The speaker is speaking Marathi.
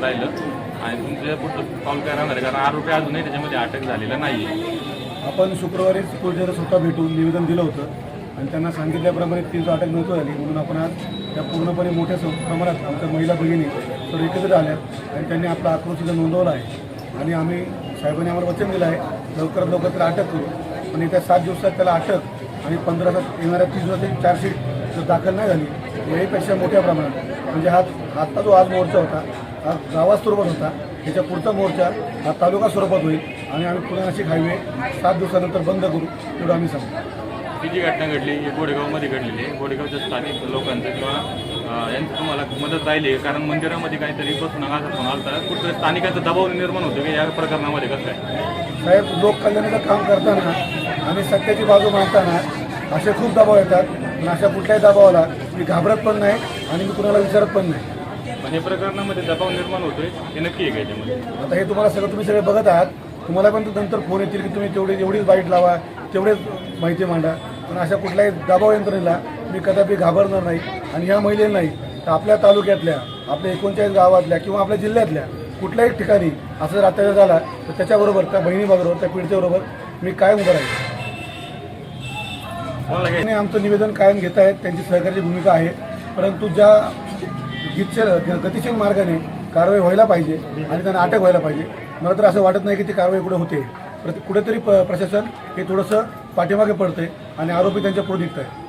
राहिलं आणि तुमचं पुढचं पाऊल काय राहणार आहे? कारण आरोपी अजूनही त्याच्यामध्ये अटक झालेला नाही आहे आपण शुक्रवारी पोलिसांना स्वतः भेटून निवेदन दिलं होतं आणि त्यांना सांगितल्याप्रमाणे तीच अटक नव्हती झाली म्हणून आपण आज त्या पूर्णपणे मोठ्या प्रमाणात आमच्या महिला भगिनी सर्व एकत्र आल्या आणि त्यांनी आपला आक्रोश इथं नोंदवला आहे. आणि आम्ही साहेबांनी आम्हाला वचन दिलं आहे लवकरात लवकर त्याला अटक करू. पण येत्या सात दिवसात त्याला अटक आणि पंधरा तास येणाऱ्या तीस दिवसात चार्जशीट दाखल नाही झाली. याहीपेक्षा मोठ्या प्रमाणात. म्हणजे हा आत्ता जो आज मोर्चा होता हा गावात स्वरूपात होता त्याच्या पुढचा मोर्चा हा तालुका स्वरूपात होईल आणि आम्ही पुणे नाशिक हायवे सात दिवसानंतर बंद करू एवढं आम्ही सांगतो ही जी घटना घडली ही गोडेगावमध्ये घडलेली आहे. गोडेगावच्या स्थानिक लोकांचं किंवा यांचं तुम्हाला मदत राहिली आहे. कारण मंदिरामध्ये काहीतरी बसून असा फोन आला कुठं स्थानिकांचा दबाव निर्माण होतो की या प्रकरणामध्ये कसं काय साहेब लोक कल्याणाचं काम करताना आणि सत्याची बाजू मांडताना असे खूप दबाव येतात. पण अशा कुठल्याही दबावाला मी घाबरत पण नाही आणि मी कुणाला विचारत पण नाही. पण हे प्रकरणामध्ये दबाव निर्माण होतोय हे नक्की आहे का याच्यामध्ये? आता हे तुम्हाला सगळं तुम्ही सगळे बघत आहात. तुम्हाला पण नंतर फोन येतील की तुम्ही तेवढी एवढीच बाईट लावा तेवढेच माहिती मांडा. पण अशा कुठल्याही दबाव यंत्रणेला मी कदापि घाबरणार नाही आणि ह्या महिलेला नाही तर आपल्या तालुक्यातल्या आपल्या एकोणचाळीस गावातल्या किंवा आपल्या जिल्ह्यातल्या कुठल्याही ठिकाणी असं जर अत्याचार झाला तर त्याच्याबरोबर त्या बहिणीबरोबर त्या पीडितेबरोबर मी कायम उभं राहील काय आमचं निवेदन कायम घेत आहेत त्यांची सहकार्याची भूमिका आहे. परंतु ज्या गीतशीर गतिशील मार्गाने कारवाई व्हायला पाहिजे आणि त्यांना अटक व्हायला पाहिजे मला तर असं वाटत नाही की ती कारवाई कुठे होते. कुठेतरी प प्रशासन हे थोडंसं पाठीमागे पडते आणि आरोपी त्यांच्या पुढे निघत आहे